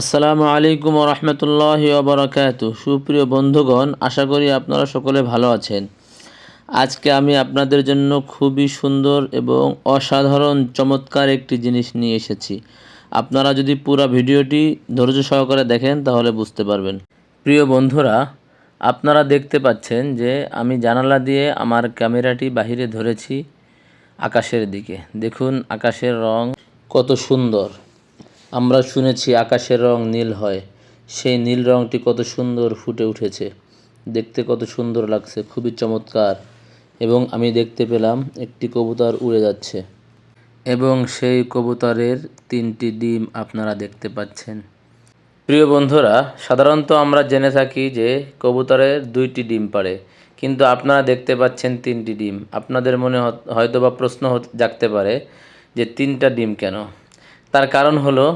আসসালামু আলাইকুম রহমতুল্লাহ ওবরাকাত সুপ্রিয় বন্ধুগণ, আশা করি আপনারা সকলে ভালো আছেন। আজকে আমি আপনাদের জন্য খুবই সুন্দর এবং অসাধারণ চমৎকার একটি জিনিস নিয়ে এসেছি। আপনারা যদি পুরো ভিডিওটি ধৈর্য সহকারে দেখেন, তাহলে বুঝতে পারবেন। প্রিয় বন্ধুরা, আপনারা দেখতে পাচ্ছেন যে আমি জানালা দিয়ে আমার ক্যামেরাটি বাহিরে ধরেছি আকাশের দিকে। দেখুন, আকাশের রং কত সুন্দর। আমরা শুনেছি আকাশের রং নীল হয়। সেই নীল রংটি কত সুন্দর ফুটে উঠেছে। দেখতে কত সুন্দর লাগছে, খুবই চমৎকার। এবং আমি দেখতে পেলাম একটি কবুতর উড়ে যাচ্ছে। এবং সেই কবুতরের তিনটি ডিম আপনারা দেখতে পাচ্ছেন। প্রিয় বন্ধুরা, সাধারণত আমরা জেনে থাকি যে কবুতরের দুইটি ডিম পারে কিন্তু আপনারা দেখতে পাচ্ছেন তিনটি ডিম। আপনাদের মনে হয়তো বা প্রশ্ন জাগতে পারে যে তিনটা ডিম কেন? তার কারণ হলো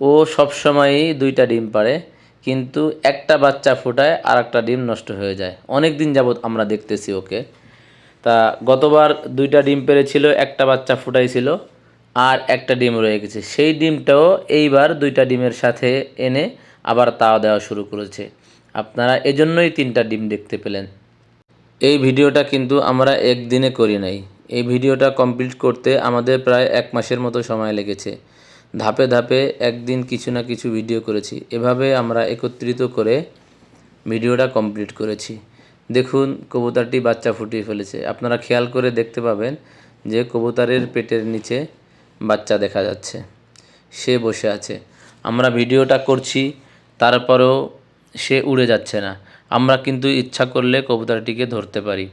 ও সবসময়ই দুইটা ডিম পাড়ে, কিন্তু একটা বাচ্চা ফোটায় আর একটা ডিম নষ্ট হয়ে যায়। অনেক দিন যাবৎ আমরা দেখতেছি ওকে। তা গতবার দুইটা ডিম পেরেছিল, একটা বাচ্চা ফুটাইছিল, আর একটা ডিম রয়ে গেছে। সেই ডিমটাও এইবার দুইটা ডিমের সাথে এনে আবার তাও দেওয়া শুরু করেছে। আপনারা এজন্যই তিনটা ডিম দেখতে পেলেন। এই ভিডিওটা কিন্তু আমরা একদিনে করি নাই। এই ভিডিওটা কমপ্লিট করতে আমাদের প্রায় এক মাসের মতো সময় লেগেছে। ধাপে ধাপে একদিন কিছু না কিছু ভিডিও করেছি। এভাবে আমরা একত্রিত করে ভিডিওটা কমপ্লিট করেছি। দেখুন, কবুতরটি বাচ্চা ফুটিয়ে ফেলেছে। আপনারা খেয়াল করে দেখতে পাবেন যে কবুতরের পেটের নিচে বাচ্চা দেখা যাচ্ছে। সে বসে আছে। আমরা ভিডিওটা করছি, তারপরেও সে উড়ে যাচ্ছে না। আমরা কিন্তু ইচ্ছা করলে কবুতরটিকে ধরতে পারি।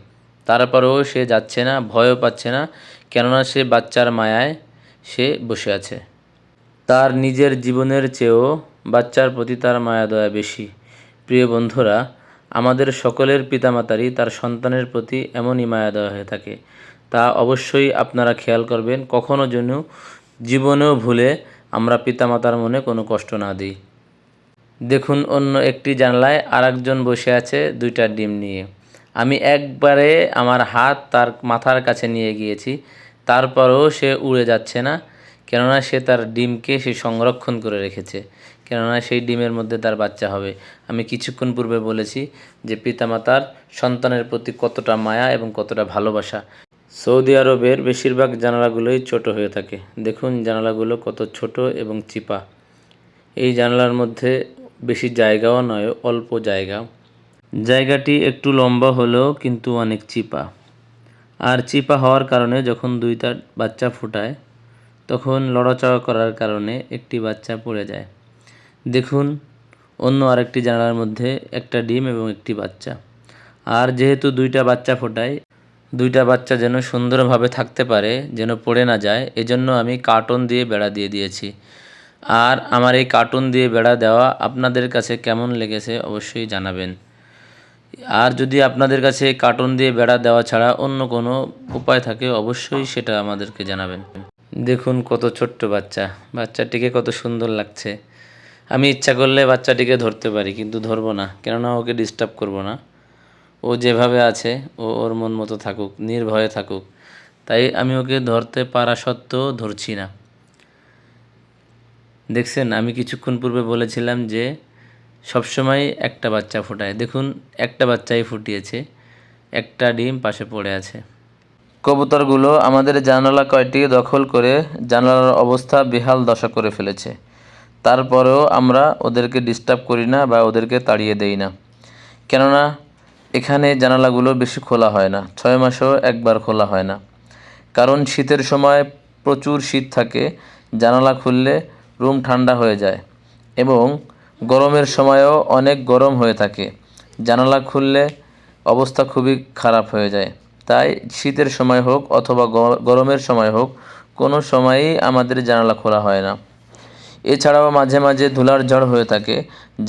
তারপরেও সে যাচ্ছে না, ভয়ও পাচ্ছে না, কেননা সে বাচ্চার মায়ায় সে বসে আছে। তার নিজের জীবনের চেয়েও বাচ্চার প্রতি তার মায়া দয়া বেশি। প্রিয় বন্ধুরা, আমাদের সকলের পিতামাতারই তার সন্তানের প্রতি এমনই মায়া দয়া হয়ে থাকে। তা অবশ্যই আপনারা খেয়াল করবেন, কখনো যেন জীবনেও ভুলে আমরা পিতামাতার মনে কোনো কষ্ট না দিই। দেখুন, অন্য একটি জানলায় আরেকজন বসে আছে দুইটা ডিম নিয়ে। আমি একবারে আমার হাত তার মাথার কাছে নিয়ে গিয়েছি, তারপরেও সে উড়ে যাচ্ছে না। কেননা সে তার ডিমকে সে সংরক্ষণ করে রেখেছে। কেননা সেই ডিমের মধ্যে তার বাচ্চা হবে। আমি কিছুক্ষণ পূর্বে বলেছি যে পিতামাতার সন্তানের প্রতি কতটা মায়া এবং কতটা ভালোবাসা। সৌদি আরবের বেশিরভাগ জানালাগুলোই ছোট হয়ে থাকে। দেখুন জানালাগুলো কত ছোট এবং চিপা। এই জানলার মধ্যে বেশি জায়গাও নয়, অল্প জায়গা। জায়গাটি একটু লম্বা হলেও কিন্তু অনেক চিপা। আর চিপা হওয়ার কারণে যখন দুইটা বাচ্চা ফোটায় তখন লড়াচড়া করার কারণে একটি বাচ্চা পড়ে যায়। দেখুন, অন্য আরেকটি জানালার মধ্যে একটা ডিম এবং একটি বাচ্চা। আর যেহেতু দুইটা বাচ্চা ফোটায়, দুইটা বাচ্চা যেন সুন্দরভাবে থাকতে পারে, যেন পড়ে না যায়, এজন্য আমি কার্টন দিয়ে বেড়া দিয়ে দিয়েছি। আর আমার এই কার্টুন দিয়ে বেড়া দেওয়া আপনাদের কাছে কেমন লেগেছে অবশ্যই জানাবেন। আর যদি আপনাদের কাছে কার্টুন দিয়ে বেড়া দেওয়া ছাড়া অন্য কোনো উপায় থাকে, অবশ্যই সেটা আমাদেরকে জানাবেন। দেখুন কত ছোট্ট বাচ্চা। বাচ্চাটিকে কত সুন্দর লাগছে। আমি ইচ্ছা করলে বাচ্চাটিকে ধরতে পারি, কিন্তু ধরবো না। কেননা ওকে ডিস্টার্ব করব না। ও যেভাবে আছে, ও ওর মন মতো থাকুক, নির্ভয়ে থাকুক। তাই আমি ওকে ধরতে পারা সত্ত্বেও ধরছি না। দেখছেন, আমি কিছুক্ষণ পূর্বে বলেছিলাম যে, সবসময় একটা বাচ্চা ফোটায়। দেখুন, একটা বাচ্চাই ফুটিয়েছে। একটা ডিম পাশে পড়ে আছে। কবুতরগুলো আমাদের জানালা কয়টি দখল করে জানালার অবস্থা বেহাল দশা করে ফেলেছে। তারপরেও আমরা ওদেরকে ডিস্টার্ব করি না বা ওদেরকে তাড়িয়ে দেই না। কেননা, এখানে জানালাগুলো বেশি খোলা হয় না, ছয় মাসেও একবার খোলা হয় না। কারণ শীতের সময় প্রচুর শীত থাকে, জানালা খুললে রুম ঠান্ডা হয়ে যায় এবং গরমের সময়ও অনেক গরম হয়ে থাকে। জানালা খুললে অবস্থা খুবই খারাপ হয়ে যায়। তাই শীতের সময় হোক অথবা গরমের সময় হোক, কোনো সময়ই আমাদের জানালা খোলা হয় না। এছাড়াও মাঝে মাঝে ধুলার ঝড় হয়ে থাকে।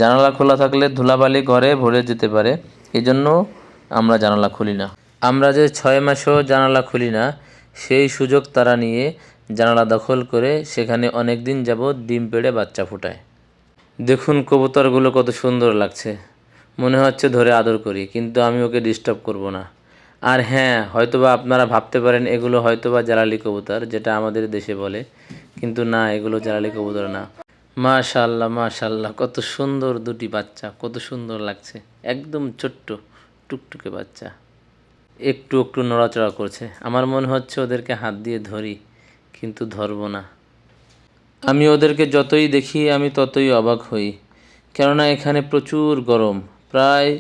জানালা খোলা থাকলে ধুলাবালি ঘরে ভরে যেতে পারে। এজন্য আমরা জানালা খুলি না। আমরা যে ছয় মাসেও জানালা খুলি না, সেই সুযোগ তারা নিয়ে জানালা দখল করে সেখানে অনেক দিন যাবৎ ডিম পেড়ে বাচ্চা ফোটায়। দেখুন কবুতরগুলো কত সুন্দর লাগছে। মনে হচ্ছে ধরে আদর করি, কিন্তু আমি ওকে ডিস্টার্ব করব না। আর হ্যাঁ হয়তোবা আপনারা ভাবতে পারেন, এগুলো হয়তোবা জালালি কবুতর, যেটা আমাদের দেশে বলে। কিন্তু না, এগুলো জালালি কবুতর না। মাশাল্লাহ মাশাল্লাহ কত সুন্দর দুটি বাচ্চা, কত সুন্দর লাগছে। একদম ছোট্ট, টুকটুকে বাচ্চা। একটু একটু নড়াচড়া করছে। আমার মনে হচ্ছে ওদেরকে হাত দিয়ে ধরি, কিন্তু ধরবো না। আমি ওদেরকে যতই দেখি, আমি ততই অবাক হই। কেননা এখানে প্রচুর গরম, প্রায়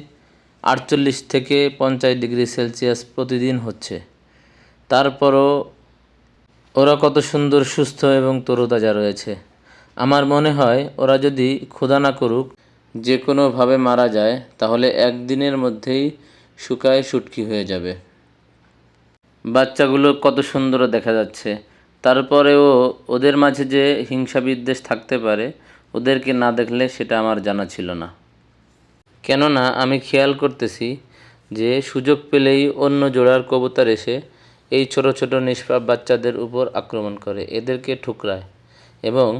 আটচল্লিশ থেকে পঞ্চাশ ডিগ্রি সেলসিয়াস প্রতিদিন হচ্ছে। তারপরও ওরা কত সুন্দর, সুস্থ এবং তরুতাজা রয়েছে। আমার মনে হয় ওরা যদি ক্ষুধা না করুক, যে কোনোভাবে মারা যায়, তাহলে একদিনের মধ্যেই শুকায় শুটকি হয়ে যাবে। বাচ্চাগুলো কত সুন্দর দেখা যাচ্ছে। তারপরেও ওদের মাঝে যে হিংসা বিদ্বেষ থাকতে পারে, ওদেরকে না দেখলে সেটা আমার জানা ছিল না। কেননা আমি খেয়াল করতেছি যে সুযোগ পেলেই অন্য জোড়ার কবুতর এসে এই ছোট ছোট নিষ্পাপ বাচ্চাদের উপর আক্রমণ করে, এদেরকে ঠুকরায়। এবং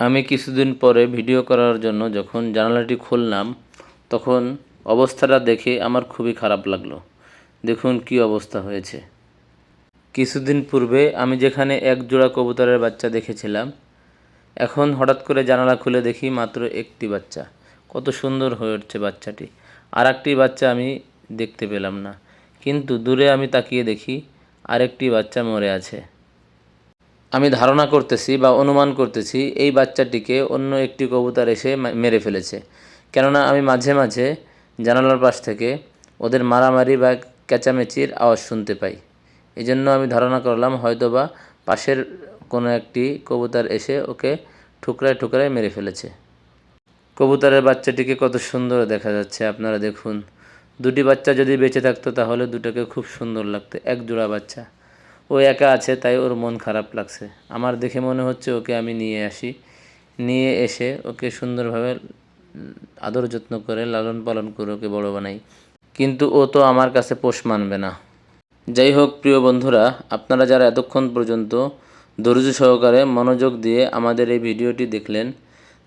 আমি কিছুদিন পরে ভিডিও করার জন্য যখন জানালাটি খুললাম, তখন অবস্থাটা দেখে আমার খুবই খারাপ লাগল। দেখুন কি অবস্থা হয়েছে। কিছুদিন পূর্বে আমি যেখানে এক জোড়া কবুতরের বাচ্চা দেখেছিলাম, এখন হঠাৎ করে জানালা খুলে দেখি মাত্র একটি বাচ্চা। কত সুন্দর হয়ে উঠছে বাচ্চাটি। আর একটি বাচ্চা আমি দেখতে পেলাম না। কিন্তু দূরে আমি তাকিয়ে দেখি আরেকটি বাচ্চা মরে আছে। আমি ধারণা করতেছি বা অনুমান করতেছি এই বাচ্চাটিকে অন্য একটি কবুতর এসে মেরে ফেলেছে। কেননা আমি মাঝে মাঝে জানালার পাশ থেকে ওদের মারামারি বা চেঁচামেচির আওয়াজ শুনতে পাই। এই জন্য আমি ধারণা করলাম হয়তোবা পাশের কোনো একটি কবুতর এসে ওকে ঠুকরায় ঠুকরায় মেরে ফেলেছে। কবুতরের বাচ্চাটিকে কত সুন্দর দেখা যাচ্ছে। আপনারা দেখুন, দুটি বাচ্চা যদি বেঁচে থাকতো তাহলে দুটোকে খুব সুন্দর লাগতো, এক জোড়া বাচ্চা। ও একা আছে, তাই ওর মন খারাপ লাগছে। আমার দেখে মনে হচ্ছে ওকে আমি নিয়ে আসি। নিয়ে এসে ওকে সুন্দরভাবে আদর যত্ন করে লালন পালন করে ওকে বড় বানাই। কিন্তু ও তো আমার কাছে পোষ মানবে না। যাই হোক, প্রিয় বন্ধুরা, আপনারা যারা এতক্ষণ পর্যন্ত ধৈর্য সহকারে মনোযোগ দিয়ে আমাদের এই ভিডিওটি দেখলেন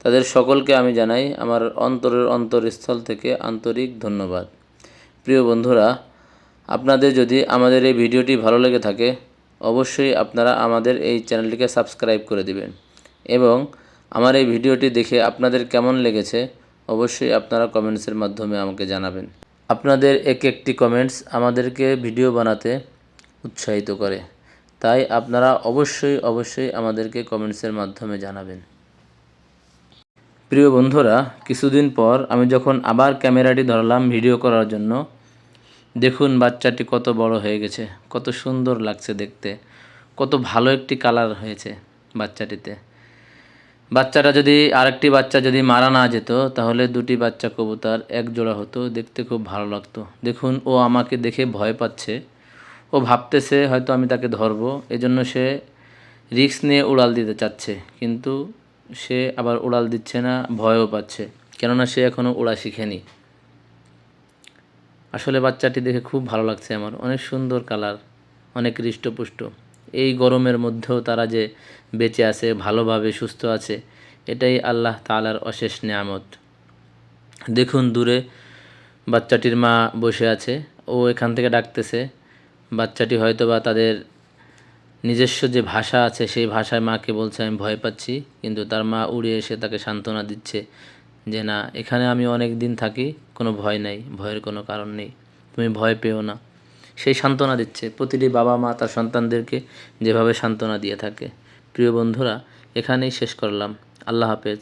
তাদের সকলকে আমি জানাই আমার অন্তরের অন্তরস্থল থেকে আন্তরিক ধন্যবাদ। প্রিয় বন্ধুরা, আপনাদের যদি আমাদের এই ভিডিওটি ভালো লেগে থাকে, অবশ্যই আপনারা আমাদের এই চ্যানেলটিকে সাবস্ক্রাইব করে দিবেন এবং আমার এই ভিডিওটি দেখে আপনাদের কেমন লেগেছে, অবশ্যই আপনারা কমেন্টসের মাধ্যমে আমাকে জানাবেন। আপনাদের এক একটি কমেন্টস আমাদেরকে ভিডিও বানাতে উৎসাহিত করে। তাই আপনারা অবশ্যই অবশ্যই আমাদেরকে কমেন্টসের মাধ্যমে জানাবেন। প্রিয় বন্ধুরা, কিছুদিন পর আমি যখন আবার ক্যামেরাটি ধরলাম ভিডিও করার জন্য, দেখুন বাচ্চাটি কত বড় হয়ে গেছে, কত সুন্দর লাগছে দেখতে, কত ভালো একটি কালার হয়েছে বাচ্চাটিতে। বাচ্চাটা যদি, আরেকটি বাচ্চা যদি মারা না যেত, তাহলে দুটি বাচ্চা কবুতর এক জোড়া হতো, দেখতে খুব ভালো লাগতো। দেখুন, ও আমাকে দেখে ভয় পাচ্ছে, ও ভাবতেছে হয়তো আমি তাকে ধরবো, এজন্য সে রিস্ক নিয়ে উড়াল দিতে চাচ্ছে, কিন্তু সে আবার উড়াল দিচ্ছে না, ভয়ও পাচ্ছে। কেননা সে এখনও উড়া শিখেনি। আসলে বাচ্চাটি দেখে খুব ভালো লাগছে আমার। অনেক সুন্দর কালার, অনেক হৃষ্টপুষ্ট। এই গরমের মধ্যেও তারা যে বেঁচে আছে, ভালোভাবে সুস্থ আছে, এটাই আল্লাহ তালার অশেষ নিয়ামত। দেখুন দূরে বাচ্চাটির মা বসে আছে। ও এখান থেকে ডাকতেছে। বাচ্চাটি হয়তো বা তাদের নিজস্ব যে ভাষা আছে, সেই ভাষায় মাকে বলছে, আমি ভয় পাচ্ছি। কিন্তু তার মা উড়ে এসে তাকে সান্ত্বনা দিচ্ছে যে, না, এখানে আমি অনেক দিন থাকি, কোনো ভয় নাই, ভয়ের কোনো কারণ নেই, তুমি ভয় পেও না। সেই সান্ত্বনা দিচ্ছে। প্রতিটি বাবা মা তার সন্তানদেরকে যেভাবে সান্ত্বনা দিয়ে থাকে। প্রিয় বন্ধুরা, এখানেই শেষ করলাম। আল্লাহ হাফেজ।